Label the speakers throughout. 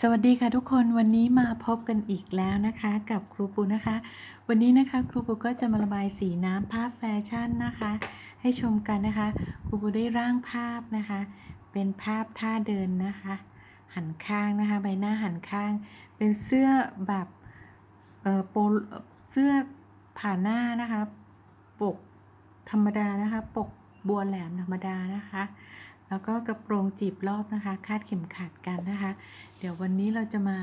Speaker 1: สวัสดีค่ะทุกคนวันนี้มาพบกันอีกแล้วนะคะ กับครูปูนะคะ วันนี้นะคะครูปูก็จะมาระบายสีน้ำภาพแฟชั่นนะคะ ให้ชมกันนะคะ ครูปูได้ร่างภาพนะคะ เป็นภาพท่าเดินนะคะ หันข้างนะคะ ใบหน้าหันข้าง เป็นเสื้อแบบเออโปลเสื้อผ่าหน้านะคะ ปกธรรมดานะคะ ปกบัวแหลมธรรมดานะคะ แล้วก็กระโปรงจีบรอบนะคะ คาดเข็มขัดกันนะคะ เดี๋ยววันนี้เราจะมา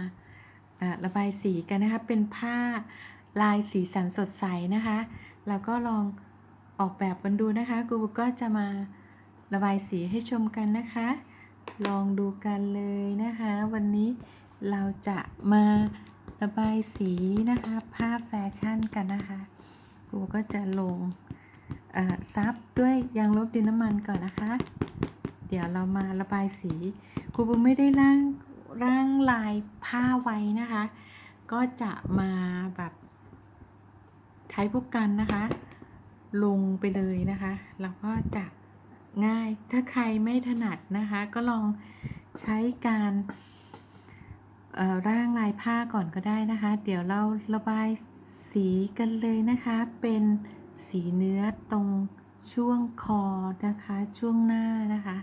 Speaker 1: ระบายสีกันนะคะ เป็นผ้าลายสีสันสดใสนะคะ แล้วก็ลองออกแบบกันดูนะคะกูก็จะมาระบายสีให้ชมกันนะคะ ลองดูกันเลยนะคะ วันนี้เราจะมาระบายสีนะคะผ้าแฟชั่นกันนะคะกูก็จะลงซับด้วยยางลบดินน้ำมันก่อนนะคะ เดี๋ยวเรามาระบายสีครูบูไม่ได้ร่างร่างลายผ้าไว้นะคะ ก็จะมาแบบใช้พวกกันนะคะ ลงไปเลยนะคะแล้วก็จะง่ายถ้าใครไม่ถนัดนะคะ ก็ลองใช้การเอ่อร่างลายผ้าก่อนก็ได้นะคะ เดี๋ยวเราระบายสีกันเลยนะคะ เป็นสีเนื้อตรงช่วงคอนะคะ ช่วงหน้านะคะ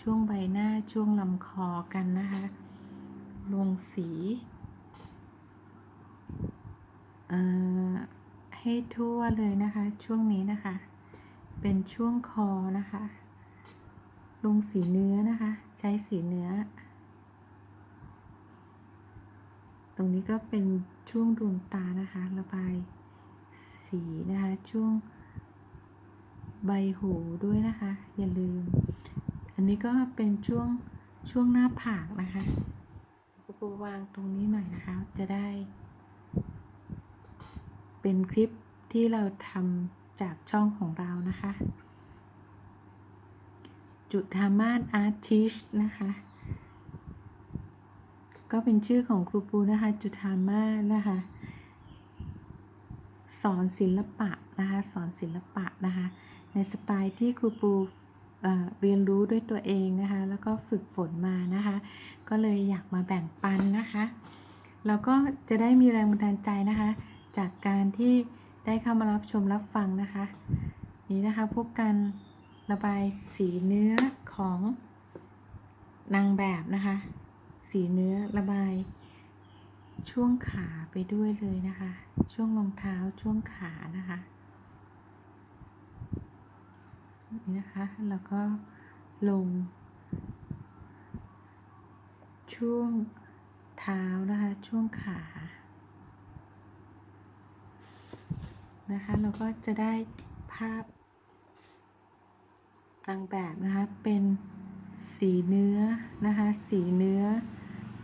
Speaker 1: ช่วงใบหน้าช่วงลำคอกันนะคะ ลงสีให้ทั่วเลยนะคะ ช่วงนี้นะคะ เป็นช่วงคอนะคะ ลงสีเนื้อนะคะ ใช้สีเนื้อ ตรงนี้ก็เป็นช่วงดวงตานะคะ ระบายสีนะคะ ช่วงใบหูด้วยนะคะ อย่าลืม อันนี้ก็เป็นช่วงช่วงหน้าผากนะคะปูปูวางตรงนี้หน่อยนะคะ จะได้ เป็นคลิปที่เราทำจากช่องของเรานะคะ จุธามาศอาร์ติสนะคะ ก็เป็นชื่อของครูปูนะคะ จุธามาศนะคะ สอนศิลปะนะคะ สอนศิลปะนะคะ ในสไตล์ที่ครูปู เรียนรู้ด้วยตัวเองนะคะ แล้วก็ฝึกฝนมานะคะ ก็เลยอยากมาแบ่งปันนะคะแล้วก็จะได้มีแรงบันดาลใจนะคะ จากการที่ได้เข้ามารับชมรับฟังนะคะ นี่นะคะพวกกันระบายสีเนื้อของนางแบบนะคะ สีเนื้อระบาย ช่วงขาไปด้วยเลยนะคะ ช่วงรองเท้าช่วงขานะคะ นี่นะคะ แล้วก็ลง ช่วงเท้านะคะ ช่วงขา นะคะ เราก็จะได้ภาพนางแบบนะคะ เป็นสีเนื้อนะคะ สีเนื้อ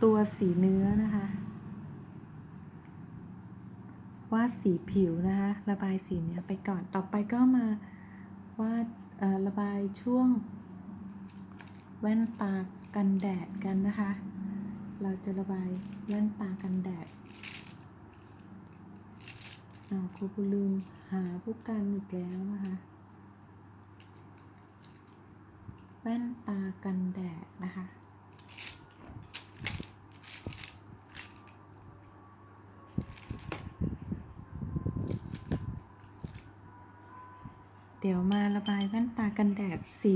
Speaker 1: ตัวสีเนื้อนะคะวาดสีผิวนะคะ ระบายสีเนื้อไปก่อน ต่อไปก็มาวาด ระบายช่วง แว่นตากันแดดกันนะคะ เราจะระบายแว่นตากันแดดอ่าครูปูลืมหาผู้กันอีกแล้วนะคะ แว่นตากันแดดนะคะ เดี๋ยวมาระบายแว่นตากันแดดสี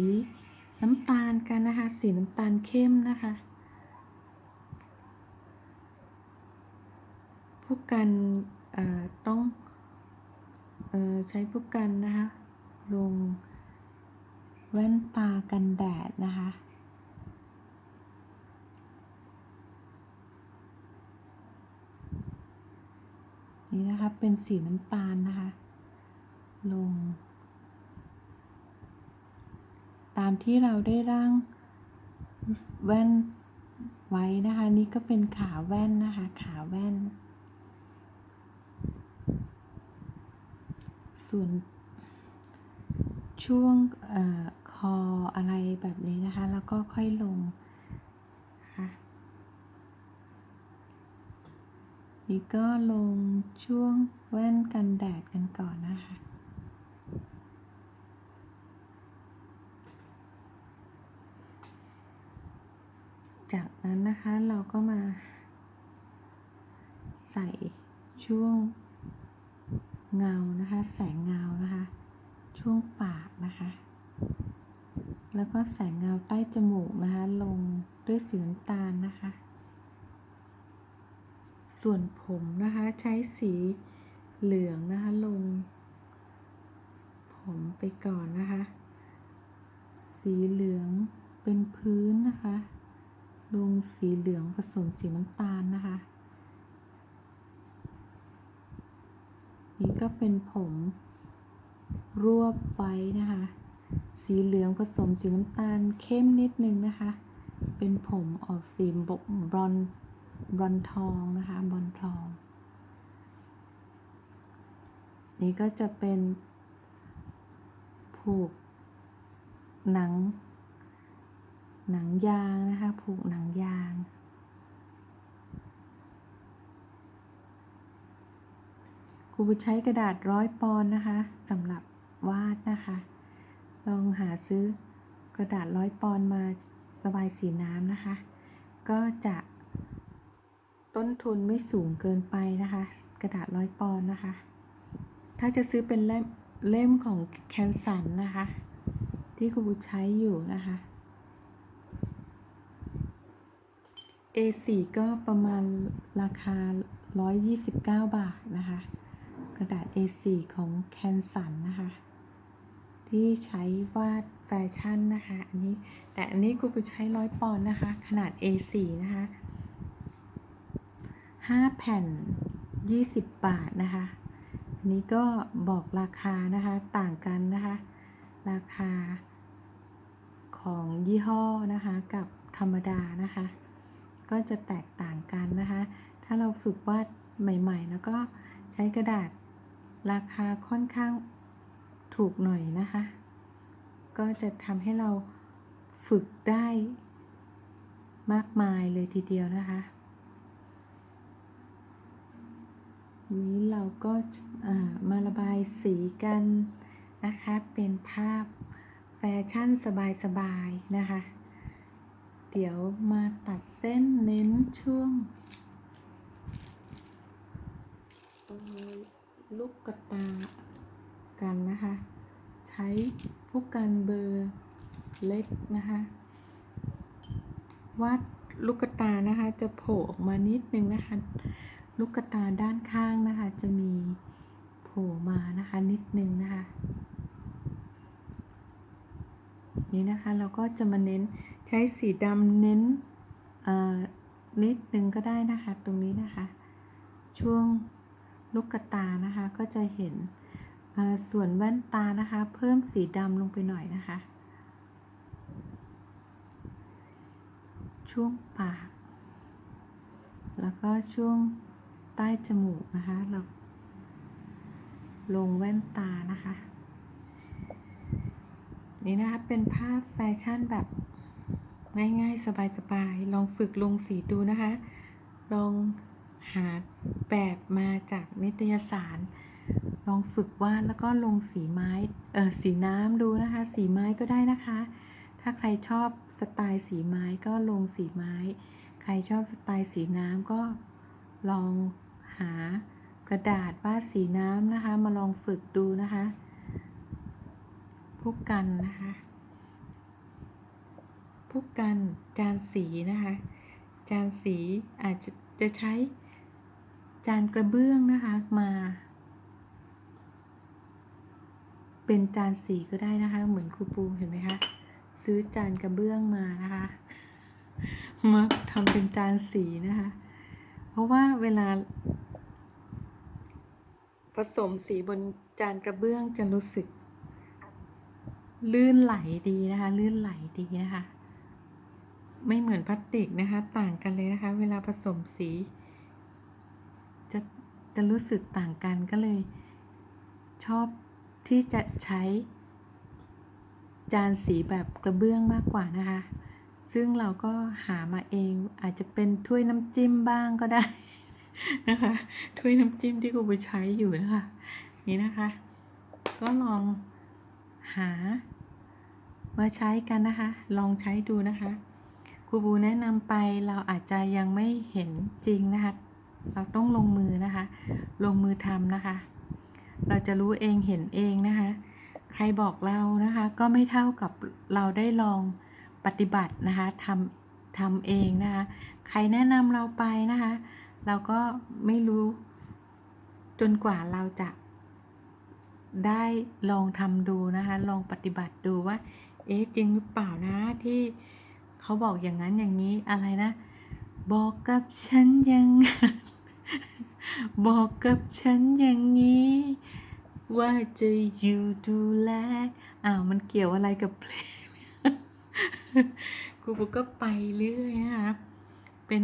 Speaker 1: น้ำตาลกันนะคะ สีน้ำตาลเข้มนะคะ พวกกันต้องออใช้พวกกันนะคะ ลงแว่นตากันแดดนะคะนี่นะคะเป็นสีน้ำตาลนะคะ ลง ตามที่เราได้ร่างแว่นไว้นะคะ นี่ก็เป็นขาแว่นนะคะ ขาแว่น ส่วนช่วงอคออะไรแบบนี้นะคะ แล้วก็ค่อยลงนะคะนี่ก็ลงช่วงแว่นกันแดดกันก่อนนะคะ จากนั้นนะคะเราก็มา ใส่ช่วงเงานะคะ แสงเงานะคะ ช่วงปากนะคะ แล้วก็แสงเงาใต้จมูกนะคะ ลงด้วยสีน้ำตาลนะคะ ส่วนผมนะคะใช้สีเหลืองนะคะลง ผมไปก่อนนะคะ สีเหลืองเป็นพื้นนะคะ ลงสีเหลืองผสมสีน้ำตาลนะคะ นี่ก็เป็นผมรวบไว้นะคะ สีเหลืองผสมสีน้ำตาลเข้มนิดนึงนะคะ เป็นผมออกสีบบรอนบรอนทองนะคะบรอนทอง นี่ก็จะเป็นผูกหนัง หนังยางนะคะ ผูกหนังยาง ครูใช้กระดาษร้อยปอนนะคะสำหรับวาดนะคะ ลองหาซื้อกระดาษร้อยปอนมาระบายสีน้ำนะคะ ก็จะต้นทุนไม่สูงเกินไปนะคะ กระดาษร้อยปอนนะคะ ถ้าจะซื้อเป็นเล่มเล่มของแคนสันนะคะ ที่ครูใช้อยู่นะคะ A4 ก็ประมาณราคา 129 บาทนะคะ กระดาษ A4 ของแคนสันนะคะ ที่ใช้วาดแฟชั่นนะคะ อันนี้ แต่อันนี้กูไปใช้ร้อยปอนด์นะคะ ขนาด A4 นะคะ 5 แผ่น 20 บาทนะคะ อันนี้ก็บอกราคานะคะ ต่างกันนะคะ ราคาของยี่ห้อนะคะ กับธรรมดานะคะ ก็จะแตกต่างกันนะคะ ถ้าเราฝึกวาดใหม่ ๆ แล้วก็ใช้กระดาษราคาค่อนข้างถูกหน่อยนะคะ ก็จะทำให้เราฝึกได้มากมายเลยทีเดียวนะคะนี้เราก็มาระบายสีกันนะคะ เป็นภาพแฟชั่นสบายๆนะคะ เดี๋ยวมาตัดเส้นเน้นช่วงลูกกระตากันนะคะ ใช้ผู้กันเบอร์เล็กนะคะวาดลูกกระตานะคะจะโผล่ออกมานิดนึงนะคะ ลูกกระตาด้านข้างนะคะ จะมีโผล่มานะคะนิดนึงนะคะ นี่นะคะเราก็จะมาเน้น ช้สีดำเน้นนิดนึงก็ได้นะคะ ตรงนี้นะคะ ช่วงลูกกระตานะคะก็จะเห็นส่วนแว่นตานะคะ เพิ่มสีดำลงไปหน่อยนะคะ ช่วงปาก แล้วก็ช่วงใต้จมูกนะคะ เราลงแว่นตานะคะ นี่นะคะ เป็นภาพแฟชั่นแบบ ง่ายๆ สบายๆ ลองฝึกลงสีดูนะคะ ลองหาแบบมาจากนิตยสาร ลองฝึกวาดแล้วก็ลงสีไม้ เออสีน้ำดูนะคะ สีไม้ก็ได้นะคะ ถ้าใครชอบสไตล์สีไม้ก็ลงสีไม้ ใครชอบสไตล์สีน้ำก็ลองหากระดาษวาดสีน้ำนะคะ มาลองฝึกดูนะคะ พวกกันนะคะ พวกกันจานสีนะคะ จานสีอาจจะจะใช้จานกระเบื้องนะคะมา เป็นจานสีก็ได้นะคะ เหมือนครูปูเห็นไหมคะซื้อจานกระเบื้องมานะคะมาทำเป็นจานสีนะคะ เพราะว่าเวลา ผสมสีบนจานกระเบื้องจะรู้สึก ลื่นไหลดีนะคะ ลื่นไหลดีนะคะ ไม่เหมือนพลาสติกนะคะ ต่างกันเลยนะคะ เวลาผสมสี จะจะรู้สึกต่างกันก็เลย ชอบที่จะใช้ จานสีแบบกระเบื้องมากกว่านะคะ ซึ่งเราก็หามาเองอาจจะเป็นถ้วยน้ำจิ้มบ้างก็ได้นะคะถ้วยน้ำจิ้มที่ครูไปใช้อยู่นะคะ นี่นะคะ ก็ลองหามาใช้กันนะคะ ลองใช้ดูนะคะ ครูบูแนะนำไปเราอาจจะยังไม่เห็นจริงนะคะ เราต้องลงมือนะคะ ลงมือทำนะคะ เราจะรู้เองเห็นเองนะคะ ใครบอกเรานะคะ ก็ไม่เท่ากับเราได้ลองปฏิบัตินะคะทำทำเองนะคะ ใครแนะนำเราไปนะคะ เราก็ไม่รู้จนกว่าเราจะได้ลองทำดูนะคะ ลองปฏิบัติดูว่า เอ๊ะจริงหรือเปล่านะที่ เขาบอกอย่างนั้นอย่างนี้อะไรนะ บอกกับฉันอย่างบอกกับฉันอย่างนี้ ว่าจะอยู่ดูแลอ้าวมันเกี่ยวอะไรกับเพลงครูปุ๊กก็ไปเรื่อยนะคะเป็น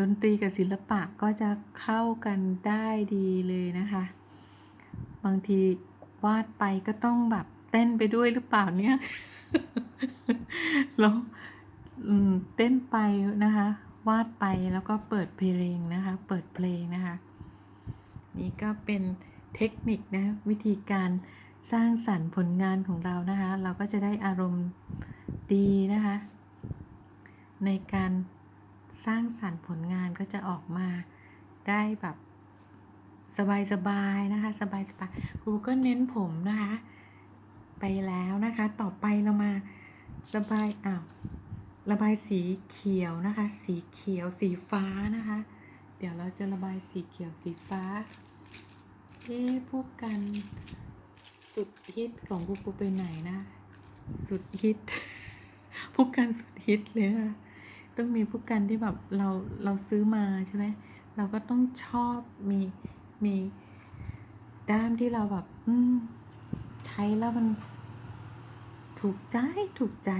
Speaker 1: ดนตรีกับศิลปะก็จะเข้ากันได้ดีเลยนะคะ บางทีวาดไปก็ต้องแบบเต้นไปด้วยหรือเปล่าเนี่ย แล้วเต้นไปนะคะ วาดไปแล้วก็เปิดเพลงนะคะ เปิดเพลงนะคะ นี่ก็เป็นเทคนิคนะวิธีการสร้างสรรค์ผลงานของเรานะคะ เราก็จะได้อารมณ์ดีนะคะ ในการสร้างสรรค์ผลงานก็จะออกมาได้แบบสบายๆนะคะ สบายๆครูก็เน้นผมนะคะ ไปแล้วนะคะ ต่อไปเรามา ระบายอ้าวระบายสีเขียวนะคะ สีเขียวสีฟ้านะคะ เดี๋ยวเราจะระบายสีเขียวสีฟ้าเอ๊พูดกันสุดฮิตของกูกูไปไหนนะ สุดฮิตพูดกันสุดฮิตเลยนะต้องมีพูดกันที่แบบเราเราซื้อมาใช่ไหมเราก็ต้องชอบมีมีด้ามที่เราแบบ อืม ใช้แล้วมัน ถูกใจถูกใจ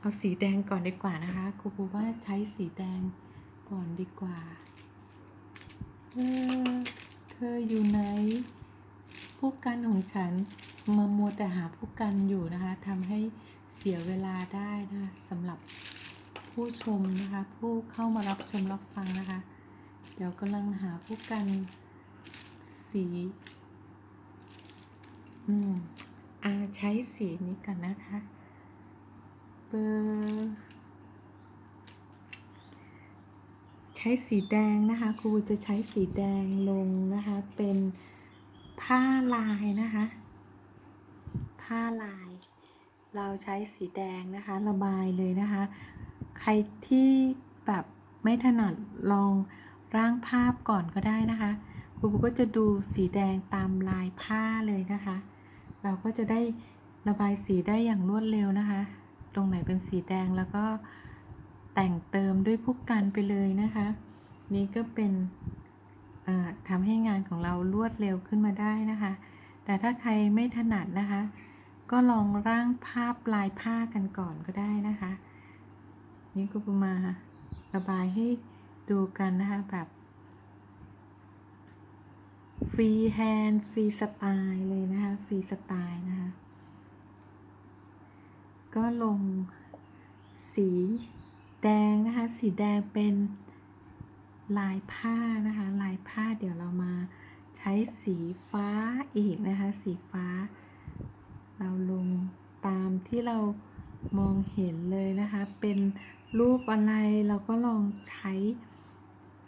Speaker 1: เอาสีแดงก่อนดีกว่านะคะครูปูว่าใช้สีแดงก่อนดีกว่าเออเธออยู่ไหนผู้กันของฉันมามัวแต่หาผู้กันอยู่นะคะทำให้เสียเวลาได้นะคะสำหรับผู้ชมนะคะ ผู้เข้ามารับชมรับฟังนะคะ เดี๋ยวกำลังหาผู้กันสี อืม อาใช้สีนี้กันนะคะ เบอร์ใช้สีแดงนะคะครูจะใช้สีแดงลงนะคะ เป็นผ้าลายนะคะ ผ้าลาย เราใช้สีแดงนะคะระบายเลยนะคะ ใครที่แบบไม่ถนัดลองร่างภาพก่อนก็ได้นะคะครูก็จะดูสีแดงตามลายผ้าเลยนะคะ เราก็จะได้ระบายสีได้อย่างรวดเร็วนะคะ ตรงไหนเป็นสีแดงแล้วก็แต่งเติมด้วยพุกกันไปเลยนะคะ นี่ก็เป็นทำให้งานของเรารวดเร็วขึ้นมาได้นะคะ แต่ถ้าใครไม่ถนัดนะคะ ก็ลองร่างภาพลายผ้ากันก่อนก็ได้นะคะ นี่ก็มาระบายให้ดูกันนะคะแบบ ฟรีแฮนด์ฟรีสไตล์เลยนะคะ ฟรีสไตล์นะคะ ก็ลงสีแดงนะคะ สีแดงเป็นลายผ้านะคะ ลายผ้าเดี๋ยวเรามาใช้สีฟ้าอีกนะคะ สีฟ้า เราลงตามที่เรามองเห็นเลยนะคะ เป็นรูปอะไรเราก็ลองใช้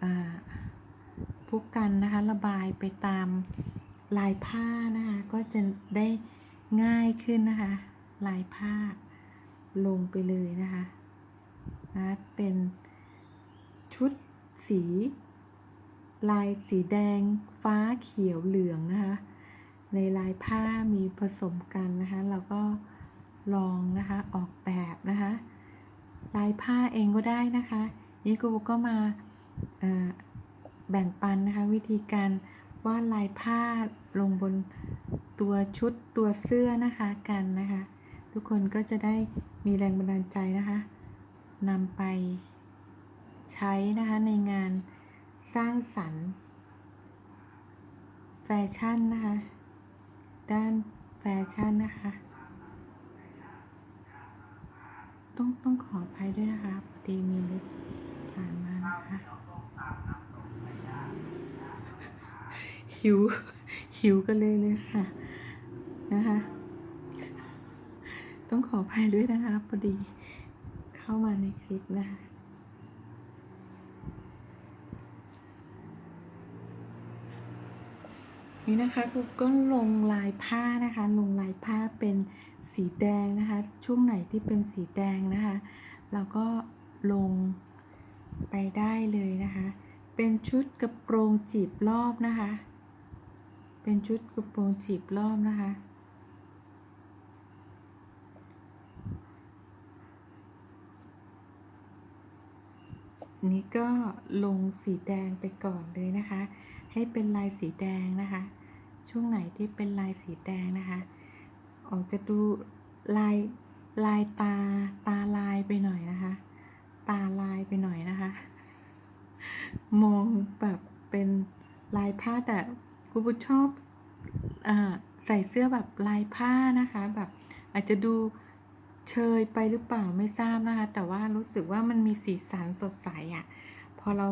Speaker 1: อ่า ผู้กันนะคะระบายไปตามลายผ้านะคะก็จะได้ง่ายขึ้นนะคะลายผ้าลงไปเลยนะคะนะเป็นชุดสี ลายสีแดงฟ้าเขียวเหลืองนะคะในลายผ้ามีผสมกันนะคะเราก็ลองนะคะออกแบบนะคะลายผ้าเองก็ได้นะคะนี่ครูก็มา แบ่งปันนะคะวิธีการวาดลายผ้าลงบนตัวชุดตัวเสื้อนะคะกันนะคะ ทุกคนก็จะได้มีแรงบันดาลใจนะคะนำไปใช้นะคะในงานสร้างสรรค์แฟชั่นนะคะ ด้านแฟชั่นนะคะ ต้องต้องขออภัยด้วยนะคะพอดีมีรถผ่านมานะคะ หิว หิวกันเลยเลยค่ะ นะคะ ต้องขออภัยด้วยนะคะพอดีเข้ามาในคลิปนะคะนี่นะคะครูก็ลงลายผ้านะคะ ลงลายผ้าเป็นสีแดงนะคะ ช่วงไหนที่เป็นสีแดงนะคะเราก็ลงไปได้เลยนะคะ เป็นชุดกระโปรงจีบรอบนะคะ เป็นชุดกระโปรงจีบรอบนะคะ นี่ก็ลงสีแดงไปก่อนเลยนะคะ ให้เป็นลายสีแดงนะคะ ช่วงไหนที่เป็นลายสีแดงนะคะ ออกจะดูลายลายตาตาลายไปหน่อยนะคะ ตาลายไปหน่อยนะคะ มองแบบเป็นลายผ้าแต่ คุณผู้ชอบอใส่เสื้อแบบลายผ้านะคะ แบบอาจจะดูเชยไปหรือเปล่าไม่ทราบนะคะ แต่ว่ารู้สึกว่ามันมีสีสันสดใสอะ่ะ พอเรา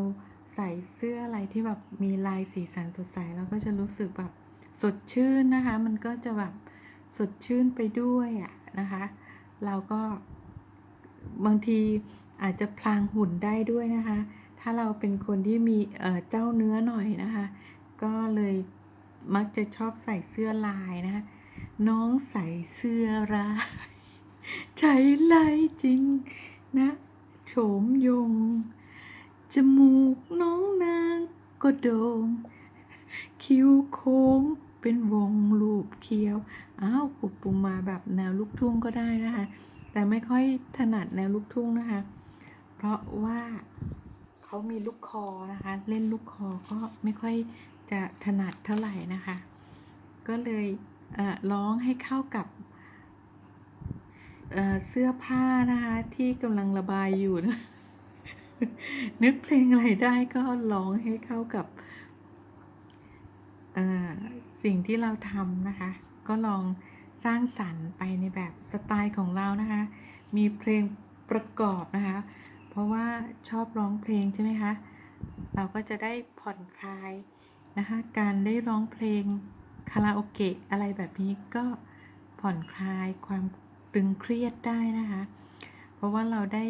Speaker 1: ใส่เสื้ออะไรที่แบบมีลายสีสันสดใสเราก็จะรู้สึกแบบสดชื่นนะคะ มันก็จะแบบสดชื่นไปด้วยอะ่ะนะคะ เราก็บางทีอาจจะพลางหุ่นได้ด้วยนะคะ ถ้าเราเป็นคนที่มีเจ้าเนื้อหน่อยนะคะ ก็เลยมักจะชอบใส่เสื้อลายนะคะ น้องใส่เสื้อลาย ใช้ลายจริงนะโฉมยง จมูกน้องนางก็โดง่งคิ้วโค้งเป็นวงรูปเคี้ยว อ้าวปุบปุมมาแบบแนวลูกทุ่งก็ได้นะคะ แต่ไม่ค่อยถนัดแนวลูกทุ่งนะคะ เพราะว่าเขามีลูกคอนะคะ เล่นลูกคอก็ไม่ค่อย จะถนัดเท่าไหร่นะคะ ก็เลยร้องให้เข้ากับเเสื้อผ้านะคะที่กำลังระบายอยู่นะนึกเพลงอะไรได้ก็ร้องให้เข้ากับสิ่งที่เราทำนะคะ ก็ลองสร้างสรรค์ไปในแบบสไตล์ของเรานะคะ มีเพลงประกอบนะคะ เพราะว่าชอบร้องเพลงใช่ไหมคะ เราก็จะได้ผ่อนคลาย นะคะ การได้ร้องเพลงคาราโอเกะอะไรแบบนี้ก็ผ่อนคลายความตึงเครียดได้นะคะ เพราะว่าเราได้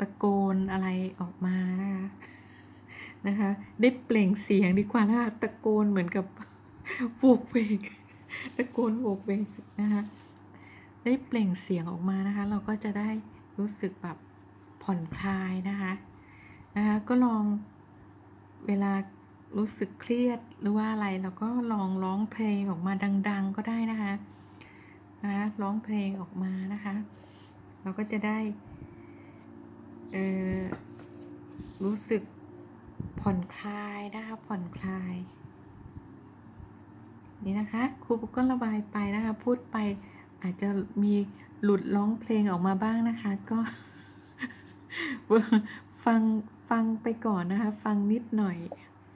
Speaker 1: ตะโกนอะไรออกมานะคะนะคะ ได้เปล่งเสียงดีกว่านะคะตะโกนเหมือนกับโวกเวกตะโกนโวกเวกนะคะได้เปล่งเสียงออกมานะคะ เราก็จะได้รู้สึกแบบผ่อนคลายนะคะนะคะก็ลอง เวลารู้สึกเครียดหรือว่าอะไรเราก็ลองร้องเพลงออกมาดัง ๆ ก็ได้นะคะนะคะร้องเพลงออกมานะคะ เราก็จะได้เออรู้สึกผ่อนคลายนะคะผ่อนคลายนี่นะคะครูก็ระบายไปนะคะ พูดไปอาจจะมีหลุดร้องเพลงออกมาบ้างนะคะ ก็ฟัง ฟังไปก่อนนะคะ ฟังนิดหน่อย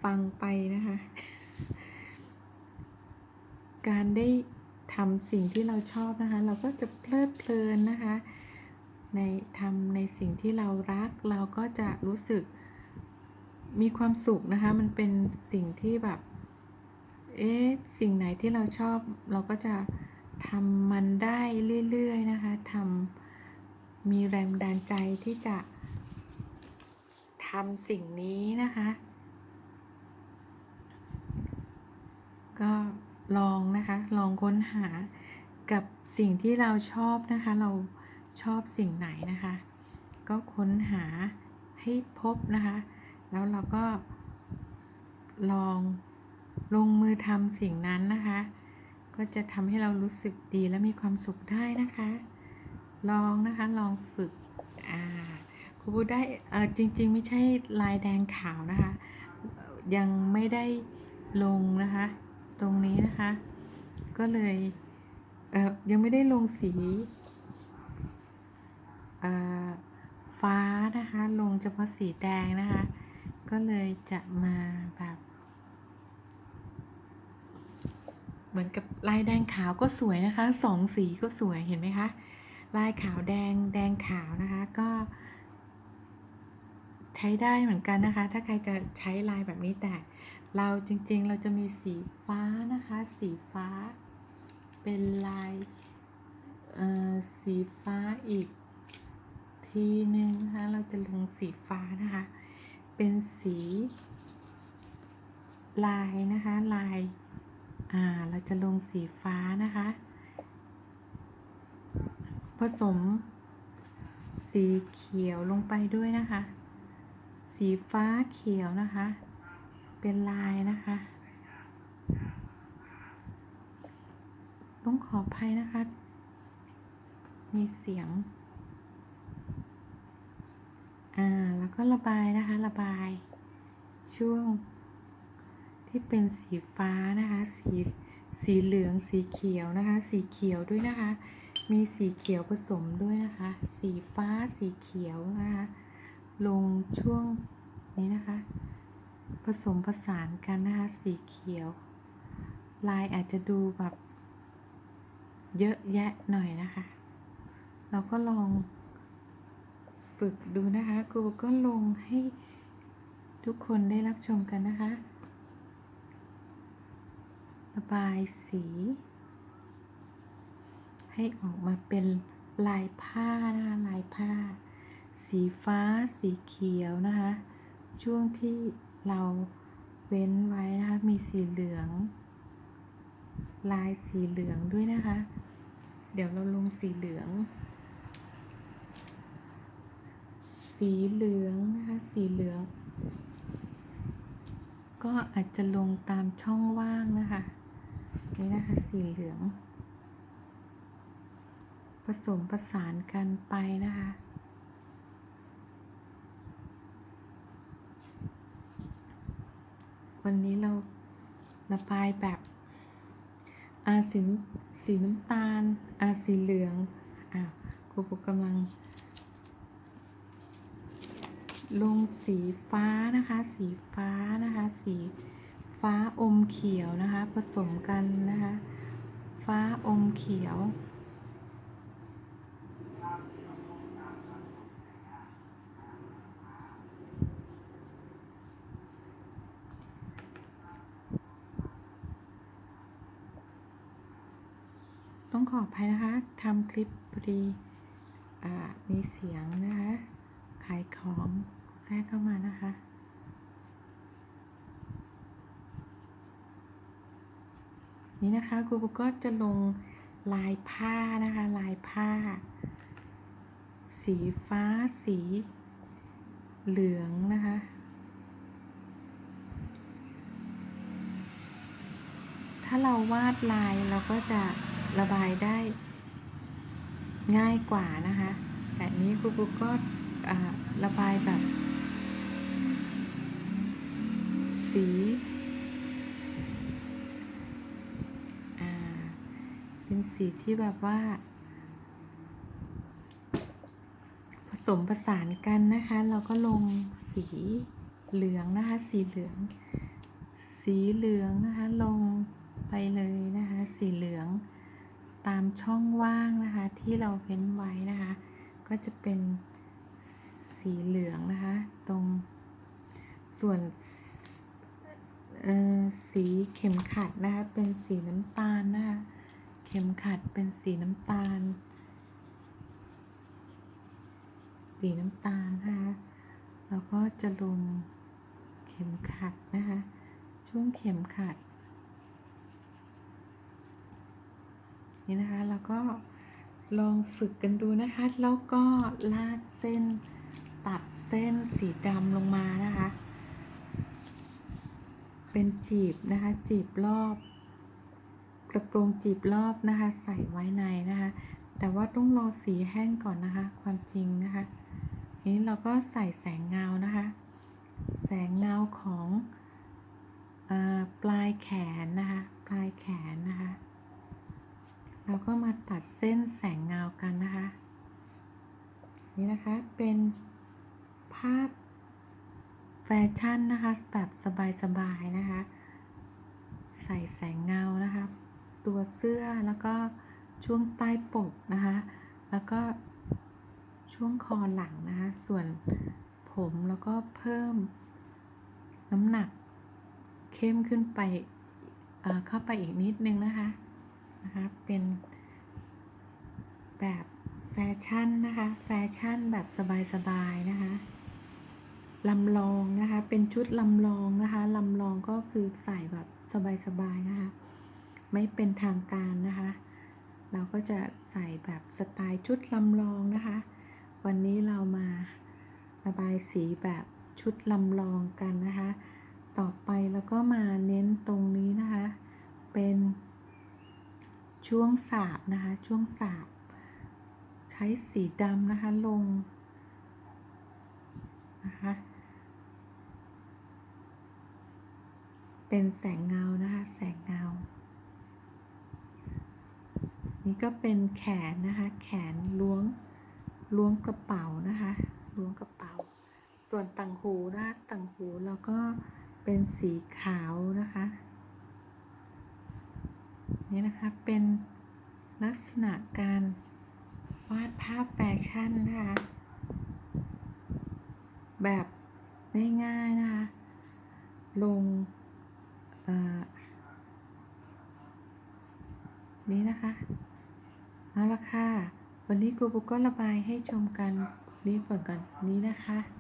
Speaker 1: ฟังไปนะคะ การได้ทำสิ่งที่เราชอบนะคะ เราก็จะเพลิดเพลินนะคะ ในทำในสิ่งที่เรารัก เราก็จะรู้สึกมีความสุขนะคะ มันเป็นสิ่งที่แบบ เอ๊ะ สิ่งไหนที่เราชอบ เราก็จะทำมันได้เรื่อยๆนะคะทำมีแรงบันใจที่จะ ทำสิ่งนี้นะคะ ก็ลองนะคะ ลองค้นหากับสิ่งที่เราชอบนะคะ เราชอบสิ่งไหนนะคะ ก็ค้นหาให้พบนะคะ แล้วเราก็ลองลงมือทำสิ่งนั้นนะคะ ก็จะทำให้เรารู้สึกดีและมีความสุขได้นะคะ ลองนะคะ ลองฝึก พูดได้จริง ๆ ไม่ใช่ลายแดงขาวนะคะ ยังไม่ได้ลงนะคะ ตรงนี้นะคะ ก็เลยเยังไม่ได้ลงสีฟ้านะคะ ลงเฉพาะสีแดงนะคะ ก็เลยจะมาแบบ เหมือนกับลายแดงขาวก็สวยนะคะสองสีก็สวยเห็นไหมคะลายขาวแดงแดงขาวนะคะ ก็ ใช้ได้เหมือนกันนะคะ ถ้าใครจะใช้ลายแบบนี้แต่เราจริงๆ เราจะมีสีฟ้านะคะ สีฟ้า เป็นลายเอ่อสีฟ้าอีกทีหนึ่งนะคะเราจะลงสีฟ้านะคะ เป็นสี ลายนะคะลายอ่าเราจะลงสีฟ้านะคะ ผสมสีเขียวลงไปด้วยนะคะ สีฟ้าเขียวนะคะ เป็นลายนะคะต้องขออภัยนะคะ มีเสียง อ่า แล้วก็ระบายนะคะ ระบาย ช่วงที่เป็นสีฟ้านะคะ สี สีเหลือง สีเขียวนะคะ สีเขียวด้วยนะคะ มีสีเขียวผสมด้วยนะคะ สีฟ้า สีเขียวนะคะ ลงช่วงนี้นะคะ ผสมผสานกันนะคะ สีเขียว ลายอาจจะดูแบบ เยอะแยะหน่อยนะคะ เราก็ลองฝึกดูนะคะครูก็ลงให้ทุกคนได้รับชมกันนะคะ ระบายสี ให้ออกมาเป็นลายผ้านะคะลายผ้า สีฟ้าสีเขียวนะคะ ช่วงที่เราเว้นไว้นะคะ มีสีเหลือง ลายสีเหลืองด้วยนะคะ เดี๋ยวเราลงสีเหลือง สีเหลืองนะคะ สีเหลือง ก็อาจจะลงตามช่องว่างนะคะ นี่นะคะ สีเหลือง ผสมประสานกันไปนะคะ วันนี้เราระบายแบบอาสีสีน้ำตาล อาสีเหลืองอะครูปุกกำลัง ลงสีฟ้านะคะ สีฟ้านะคะ สีฟ้าอมเขียวนะคะ ผสมกันนะคะ ฟ้าอมเขียว ต้องขออภัยนะคะทำคลิปพอดีมีเสียงนะคะ ขายของแทรกเข้ามานะคะ นี่นะคะครูปุ๊กก็จะลงลายผ้านะคะ ลายผ้า สีฟ้าสีเหลืองนะคะถ้าเราวาดลายเราก็จะ ระบายได้ง่ายกว่านะคะ แต่นี้ครูปุ๊กก็ระบายแบบ สีเป็นสีที่แบบว่า ผสมผสานกันนะคะ เราก็ลงสีเหลืองนะคะ สีเหลือง สีเหลืองนะคะ ลงไปเลยนะคะ สีเหลือง ตามช่องว่างนะคะที่เราเว้นไว้นะคะ ก็จะเป็นสีเหลืองนะคะ ตรงส่วนสีเข็มขัดนะคะ เป็นสีน้ำตาลนะคะ เข็มขัดเป็นสีน้ำตาล สีน้ำตาลนะคะแล้วก็จะลงเข็มขัดนะคะ ช่วงเข็มขัด นี่นะคะแล้วก็ลองฝึกกันดูนะคะ แล้วก็ลากเส้นตัดเส้นสีดำลงมานะคะ เป็นจีบนะคะ จีบรอบ กระโปรงจีบรอบนะคะ ใส่ไว้ในนะคะ แต่ว่าต้องรอสีแห้งก่อนนะคะ ความจริงนะคะนี้เราก็ใส่แสงเงานะคะ แสงเงาของอปลายแขนนะคะ ปลายแขนนะคะ เราก็มาตัดเส้นแสงเงากันนะคะ นี่นะคะเป็นภาพแฟชั่นนะคะ แบบสบายๆนะคะ ใส่แสงเงานะคะ ตัวเสื้อแล้วก็ช่วงใต้ปกนะคะ แล้วก็ช่วงคอหลังนะคะ ส่วนผมแล้วก็เพิ่มน้ำหนักเข้มขึ้นไปเข้าไปอีกนิดนึงนะคะ นะคะเป็นแบบแฟชั่นนะคะ แฟชั่นแบบสบายๆนะคะลำลองนะคะ เป็นชุดลำลองนะคะลำลองก็คือใส่แบบสบายๆนะคะ ไม่เป็นทางการนะคะ เราก็จะใส่แบบสไตล์ชุดลำลองนะคะ วันนี้เรามาระบายสีแบบชุดลำลองกันนะคะ ต่อไปแล้วก็มาเน้นตรงนี้นะคะ เป็น ช่วงสาบนะคะ ช่วงสาบ ใช้สีดำนะคะลงนะคะ เป็นแสงเงานะคะ แสงเงา นี่ก็เป็นแขนนะคะ แขนล้วงล้วงกระเป๋านะคะล้วงกระเป๋า ส่วนต่างหูนะคะต่างหูแล้วก็เป็นสีขาวนะคะ นี่นะคะ เป็นลักษณะการวาดภาพแฟชั่นนะคะ แบบง่ายๆนะคะ ลงอ่อนี้นะคะเอาละค่ะ วันนี้ครูปุ๊กก็ระบายให้ชมกันนี้ก่อนก่อนนี้นะคะ